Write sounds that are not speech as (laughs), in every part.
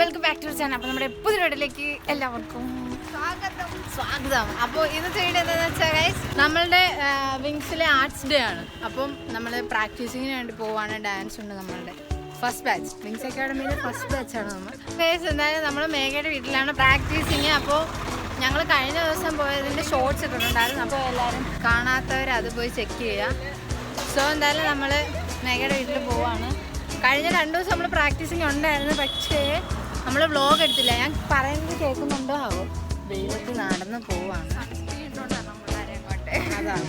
Welcome back to channel അപ്പോൾ നമ്മുടെ പുതിയ വീട്ടിലേക്ക് എല്ലാവർക്കും സ്വാഗതം. സ്വാഗതം. അപ്പോൾ ഇന്നത്തെ വീഡിയോ എന്താണെന്ന് വെച്ചാൽ ഗൈസ് നമ്മളുടെ വിങ്സിലെ ആർട്സ് ഡേ ആണ്. അപ്പം നമ്മൾ പ്രാക്ടീസിങ്ങിന് വേണ്ടി പോവാണ്. ഡാൻസ് ഉണ്ട് നമ്മളുടെ. ഫസ്റ്റ് ബാച്ച് വിങ്സ് അക്കാഡമിയിലെ ഫസ്റ്റ് ബാച്ചാണ് നമ്മൾ ഗൈസ് എന്തായാലും നമ്മൾ മേഘയുടെ വീട്ടിലാണ് പ്രാക്ടീസിങ് അപ്പോൾ ഞങ്ങൾ കഴിഞ്ഞ ദിവസം പോയതിന്റെ ഷോർട്സ് ഇട്ടിട്ടുണ്ടായിരുന്നു അപ്പോൾ എല്ലാവരും കാണാത്തവർ അത് പോയി ചെക്ക് ചെയ്യുക സോ എന്തായാലും നമ്മൾ മേഘയുടെ വീട്ടിൽ പോവാണ്. കഴിഞ്ഞ രണ്ട് ദിവസം നമ്മൾ പ്രാക്ടീസിങ് ഉണ്ടായിരുന്നു. പക്ഷേ നമ്മൾ വ്ലോഗ് എടുത്തില്ല. ഞാൻ പറയുന്നത് കേൾക്കുന്നുണ്ടോ? ആവോ ദൈവത്തിൽ നടന്ന് പോവാണ്. അതാണ്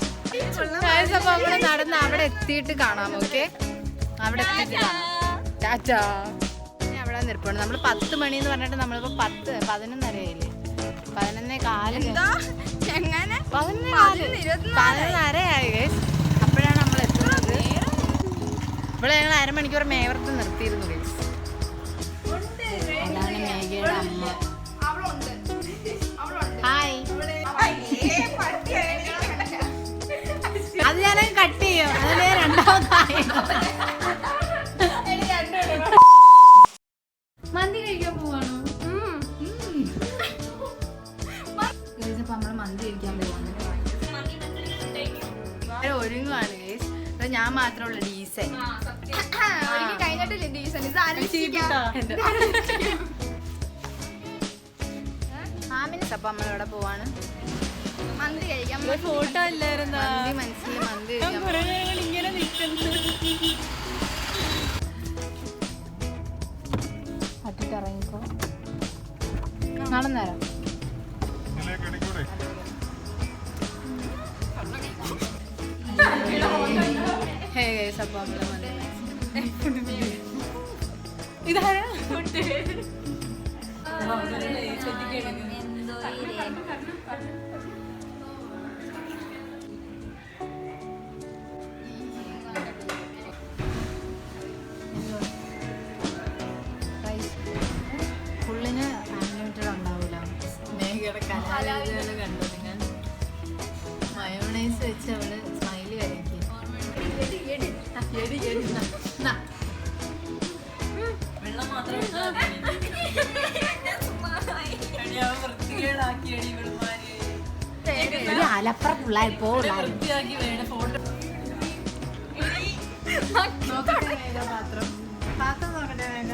Guys, അപ്പൊ നമ്മൾ നടന്ന് അവിടെ എത്തിയിട്ട് കാണാം ഓക്കെ അവിടെ എത്തിയിട്ട് കാണാം. അവിടെ നിൽപ്പുണ്ട്. നമ്മൾ പത്ത് മണി എന്ന് പറഞ്ഞിട്ട് നമ്മളിപ്പോ പത്ത് പതിനൊന്നരയല്ലേ പതിനൊന്നേ കാൽ പതിനൊന്നരയായി. അപ്പോഴാണ് നമ്മൾ എത്തുന്നത് ഇവിടെ ഞങ്ങൾ അരമണിക്കൂർ മേവർത്ത് നിർത്തിയിരുന്നു ഒരുങ്ങുവാണ് ഗൈസ്. അപ്പൊ ഞാൻ മാത്രമുള്ള ഡീസൻ (laughs) കഴിഞ്ഞിട്ടില്ല ഡീസൻ ഇത് അപ്പൊ (laughs) നമ്മളിവിടെ പോവാണ്. മന്തി കഴിക്കാം ഫോട്ടോ ഇല്ലായിരുന്ന മന്തി മനസ്സിൽ മന്തി ഇങ്ങനെ നടന്നേരം? ഹേ ഗൈസ് അപ്പൊ നമ്മൾ മന്തി ഇതാരാ? ഫുള്ളിന് അൺലിമിറ്റഡ് ഉണ്ടാവില്ല മേഘയുടെ കലാലകൾ നോക്കട്ടെ വേഗ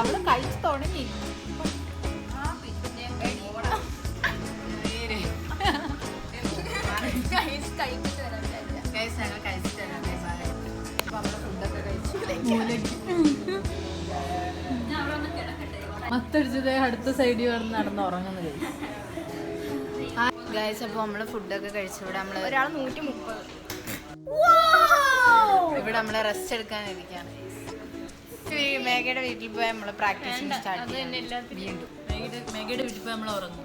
അവിടെ കഴിച്ചു തുടങ്ങി കഴിച്ചിട്ട് വരാം. മത്തടിച്ചത് അടുത്ത സൈഡിൽ വന്ന് നടന്ന് ഉറങ്ങുന്നത് ഗൈസ് അപ്പോൾ നമ്മൾ ഫുഡൊക്കെ കഴിച്ചു. ഇവിടെ നമ്മൾ ഒരാൾ നൂറ്റി മുപ്പത് ഇവിടെ നമ്മൾ റെസ്റ്റ് എടുക്കാനിരിക്കുകയാണ് ഇരിക്കാണ് മേഘയുടെ വീട്ടിൽ പോയി നമ്മൾ പ്രാക്ടീസ് സ്റ്റാർട്ട് വീണ്ടും മേഘയുടെ വീട്ടിൽ പോയി നമ്മൾ ഉറങ്ങും.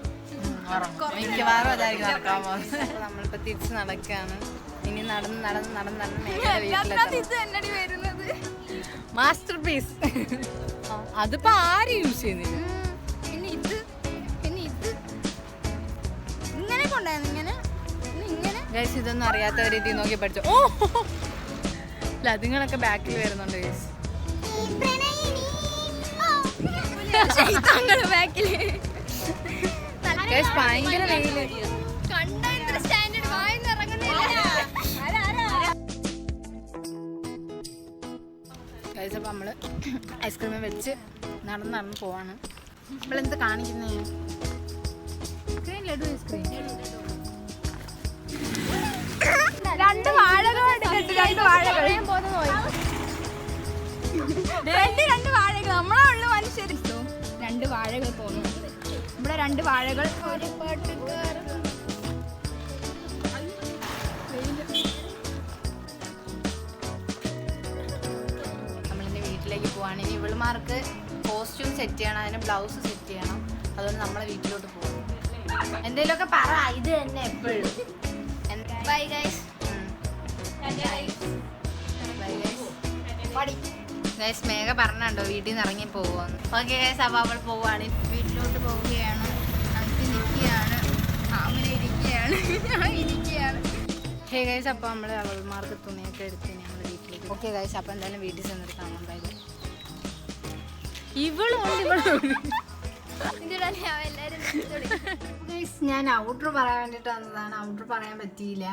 മിക്കവാറും അതായിരിക്കും നടക്കാൻ പോകുന്നത്. നമ്മളിപ്പോൾ തിരിച്ച് നടക്കുകയാണ് ഇനി നടന്ന് നടന്ന് നടന്ന് നടന്ന് മേഘയുടെ വരുന്നത്. മാസ്റ്റർ പീസ് അതിപ്പോ ആരും യൂസ് ചെയ്യുന്നില്ല. പിന്നെ ഇത് പിന്നെ ഇത്. ഇങ്ങനെ കൊണ്ടായിരുന്നു ഇങ്ങനെ. ഇങ്ങനെ. ഗൈസ് ഇതൊന്നും അറിയാത്ത രീതിയിൽ നോക്കി പഠിച്ചു. ഓ! അല്ല അതുങ്ങളൊക്കെ ബാക്കിൽ വരുന്നുണ്ട് ഗൈസ് (laughs) ഗൈസ് ഭയങ്കര വെയിൽ. അപ്പൊ ഐസ്ക്രീം വെച്ച് നടന്ന് നടന്ന് പോവാണ്. ഇവളെന്ത് കാണിക്കുന്നേ? സ്ക്രീൻ ലഡു ഐസ്ക്രീം. രണ്ട് വാഴകൾ രണ്ട് വാഴകൾ രണ്ട് രണ്ട് വാഴകൾ. നമ്മളെ ഉള്ള മനുഷ്യർ രണ്ട് വാഴകൾ പോകുന്നു. ഇവിടെ രണ്ട് വാഴകൾ. ഒരു പാട്ടുകാരൻ വീട്ടിലേക്ക് പോവാണ്. ഇനി ഇവളുമാർക്ക് കോസ്റ്റ്യൂം സെറ്റ് ചെയ്യണം. അതിന് ബ്ലൗസ് സെറ്റ് ചെയ്യണം. അതുകൊണ്ട് നമ്മളെ വീട്ടിലോട്ട് പോകും. എന്തെങ്കിലുമൊക്കെ പറ. ഇത് തന്നെ എപ്പോഴും. ബൈ ഗൈസ് ഗൈസ് മേഘ പറഞ്ഞുണ്ടോ വീട്ടിൽ നിന്ന് ഇറങ്ങി പോകുമെന്ന് ഓക്കെ ഗൈസ് അപ്പോൾ അവൾ പോവാണ് വീട്ടിലോട്ട് പോവുകയാണ്. അടുത്ത് നിൽക്കുകയാണ്. ആമിന ഇരിക്കുകയാണ്. ഞാൻ ഇരിക്കുകയാണ്. ഹേ ഗൈസ് അപ്പോൾ നമ്മൾ അവൾമാർക്ക് തുണിയൊക്കെ എടുത്ത് ഞങ്ങൾ വീട്ടിലേക്ക് ഓക്കെ ഗൈസ് അപ്പോൾ എന്തായാലും വീട്ടിൽ ചെന്നിട്ട് കാണാൻ ഞാൻ ഔട്ടർ പറയാൻ വേണ്ടിട്ട് വന്നതാണ്. ഔട്ടർ പറയാൻ പറ്റിയില്ല.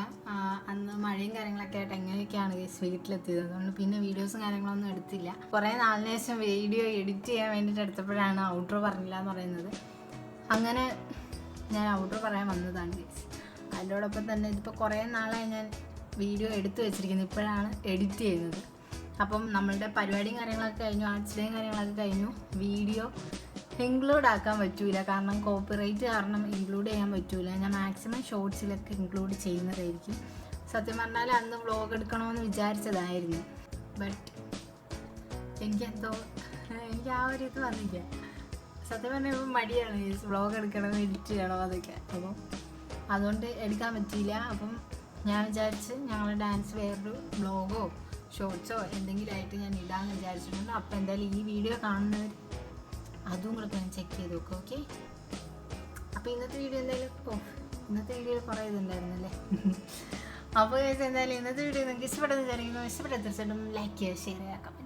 അന്ന് മഴയും കാര്യങ്ങളൊക്കെ ആയിട്ട് എങ്ങനെയൊക്കെയാണ് ഗൈസ് വീട്ടിലെത്തിയത്? അതുകൊണ്ട് പിന്നെ വീഡിയോസും കാര്യങ്ങളൊന്നും എടുത്തില്ല. കുറേ നാളിന് ശേഷം വീഡിയോ എഡിറ്റ് ചെയ്യാൻ വേണ്ടിയിട്ട് എടുത്തപ്പോഴാണ് ഔട്ടർ പറഞ്ഞില്ല എന്ന് പറയുന്നത്. അങ്ങനെ ഞാൻ ഔട്ടർ പറയാൻ വന്നതാണ് ഗൈസ് അതിനോടൊപ്പം തന്നെ ഇതിപ്പോൾ കുറേ നാളായി ഞാൻ വീഡിയോ എടുത്തു വെച്ചിരിക്കുന്നത് ഇപ്പോഴാണ് എഡിറ്റ് ചെയ്യുന്നത്. അപ്പം നമ്മളുടെ പരിപാടിയും കാര്യങ്ങളൊക്കെ കഴിഞ്ഞു ആർട്സ് ഡേയും കാര്യങ്ങളൊക്കെ കഴിഞ്ഞു. വീഡിയോ ഇൻക്ലൂഡ് ആക്കാൻ പറ്റൂല. കാരണം കോപ്പിറൈറ്റ് കാരണം ഇൻക്ലൂഡ് ചെയ്യാൻ പറ്റൂല. ഞാൻ മാക്സിമം ഷോർട്സിലൊക്കെ ഇൻക്ലൂഡ് ചെയ്യുന്നതായിരിക്കും. സത്യം പറഞ്ഞാൽ അന്ന് വ്ളോഗ് എടുക്കണമെന്ന് വിചാരിച്ചതായിരുന്നു. ബട്ട് എനിക്കെന്തോ എനിക്ക് ആ ഒരു ഇത് വന്നില്ല. സത്യം പറഞ്ഞാൽ ഇപ്പം മടിയാണ്. വ്ളോഗ് എടുക്കണം എഡിറ്റ് ചെയ്യണം അതൊക്കെ അപ്പം അതുകൊണ്ട് എടുക്കാൻ പറ്റിയില്ല. അപ്പം ഞാൻ വിചാരിച്ച് ഞങ്ങളുടെ ഡാൻസ് വേറൊരു വ്ളോഗോ ഷോർട്സോ എന്തെങ്കിലും ആയിട്ട് ഞാൻ ഇടാമെന്ന് വിചാരിച്ചിട്ടുണ്ട്. അപ്പോൾ എന്തായാലും ഈ വീഡിയോ കാണുന്നവർ അതും കൂടെ ഞാൻ ചെക്ക് ചെയ്ത് നോക്കാം ഓക്കെ അപ്പോൾ ഇന്നത്തെ വീഡിയോ എന്തായാലും ഓ ഇന്നത്തെ വീഡിയോ കുറേ ഇതുണ്ടായിരുന്നല്ലേ? (laughs) അപ്പോൾ എന്തായാലും ഇന്നത്തെ വീഡിയോ നിങ്ങൾക്ക് ഇഷ്ടപ്പെട്ടെന്ന് വിചാരിക്കുന്നു. ഇഷ്ടപ്പെട്ട തീർച്ചയായിട്ടും ലൈക്ക് ചെയ്യുക ഷെയർ ചെയ്യുക